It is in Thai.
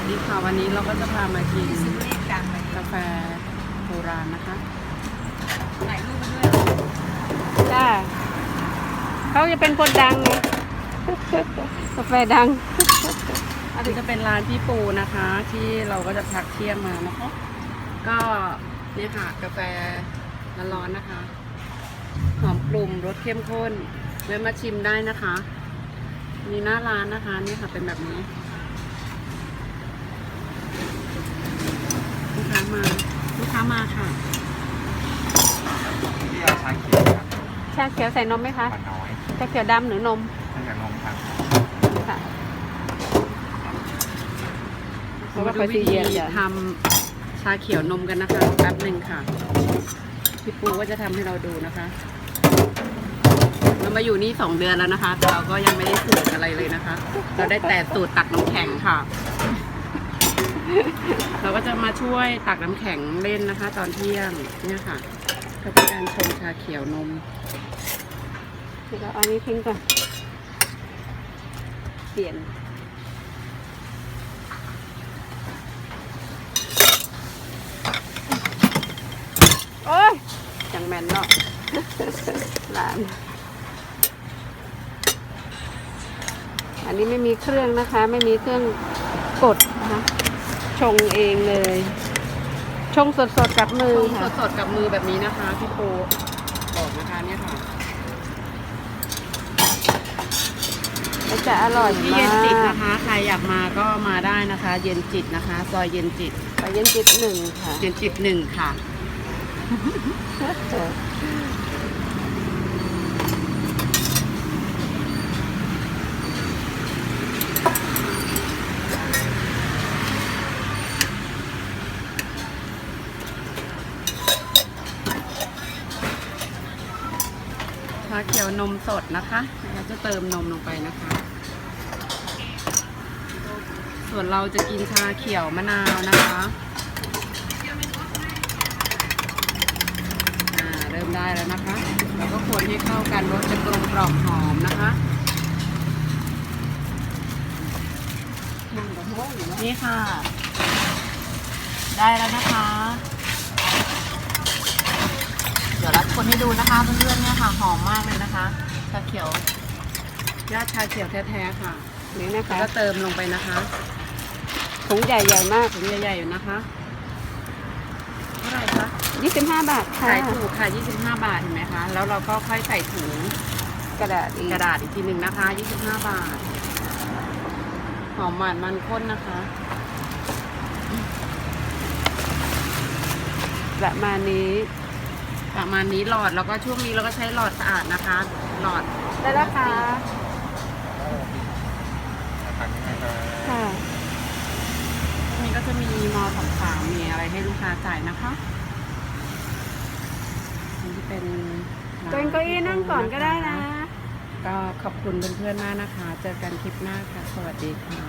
วัสดีค่ะ วันนี้เราก็จะพามากินซื้อเลขดังไปกาแฟโบราณนะคะถ่ายรูปมาด้วยจ้าเขาจะเป็นคนดังไงกาแฟดัง อันนี้จะเป็นร้านพี่ปูนะคะ ที่เราก็จะพักเที่ยงมานะคะ ก็เนี่ยค่ะกาแฟร้อนๆนะคะ หอมกลุ่มรสเข้มข้นแวะมาชิมได้นะคะ มีหน้าร้านนะคะนี่ค่ะเป็นแบบนี้ลูกค้ามาลูกค้า มาค่ะที่เอาชาเขียวครับชาเขียวใส่นมไหมคะหวานน้อยชาเขียวดำหรือนมถ้าอยากนมครับค่ะเพราะมาว่าดูเขาวิซีธีเรียสจ้ะทำชาเขียวนมกันนะคะแป๊บหนึ่งค่ะ พี่ปูก็จะทำให้เราดูนะคะ เรามาอยู่นี่สองเดือนแล้วนะคะ แต่เราก็ยังไม่ได้สูตรอะไรเลยนะคะ เราได้แต่สูตรตักน้ำแข็งค่ะ เราก็จะมาช่วยตักน้ำแข็งเล่นนะคะ ตอนเที่ยงเนี่ยค่ะ ก็เป็นการชงชาเขียวนมเดี๋ยวเราเอาอันนี้ทิ้งก่อนเปลี่ยนโอ้ยจังแมนเนาะหลาน อันนี้ไม่มีเครื่องนะคะ ไม่มีเครื่องกดนะคะ ชงเองเลย ชงสดๆกับมืชองค่ะ สดๆกับมือแบบนี้นะคะพี่ปูบอกนะคะเนี่ยค่ะแล้วจะอร่อยที่มาเย็นจิตกนะคะ ใครอยากมาก็มาได้นะคะ เย็นจิตนะคะ ซอยเย็นจิตไปเย็นจิตหนึ่งค่ะ เย็นจิตหนึ่งค่ะาเขียวนมสดนะคะเราจะเติมนมลงไปนะคะ ส่วนเราจะกินชาเขียวมะนาวนะคะเริ่มได้แล้วนะคะ แล้วก็คนให้เข้ากันรสจะกลมกล่อมหอมนะคะนี่ค่ะ ได้แล้วนะคะ เดี๋ยวรัด คนให้ดูนะคะเพื่อนๆเนี่ยค่ะหอมมากเลยนะคะชาเขียวญาติชาเขียวแท้ๆค่ะนี่นะแล้วคะก็เติมลงไปนะคะถุงใหญ่ๆมากถุงใหญ่ๆอยู่นะคะเท่าไหร่คะ25 บาทค่ะขายถูกค่ะ 25 บาทเห็นไหมคะ แล้วเราก็ค่อยใส่ถุงกระดาษอีกกระดาษอีกทีหนึ่งนะคะ 25 บาท หอมหวานมันข้นนะคะประมาณนี้ ประมาณนี้หลอดแล้วก็ช่วงนี้เราก็ใช้หลอดสะอาดนะคะ หลอดได้แล้วค่ะตักให้ครับค่ะช่วงนี้ก็จะมีมอสองสามมีอะไรให้ลูกค้าจ่ายนะคะนี่จะเป็นร้าตัวเองเก้าอี้นั่งก่อนก็ได้นะ ก็ขอบคุณเพื่อนๆมากนะคะ เจอกันคลิปหน้าค่ะ สวัสดีค่ะ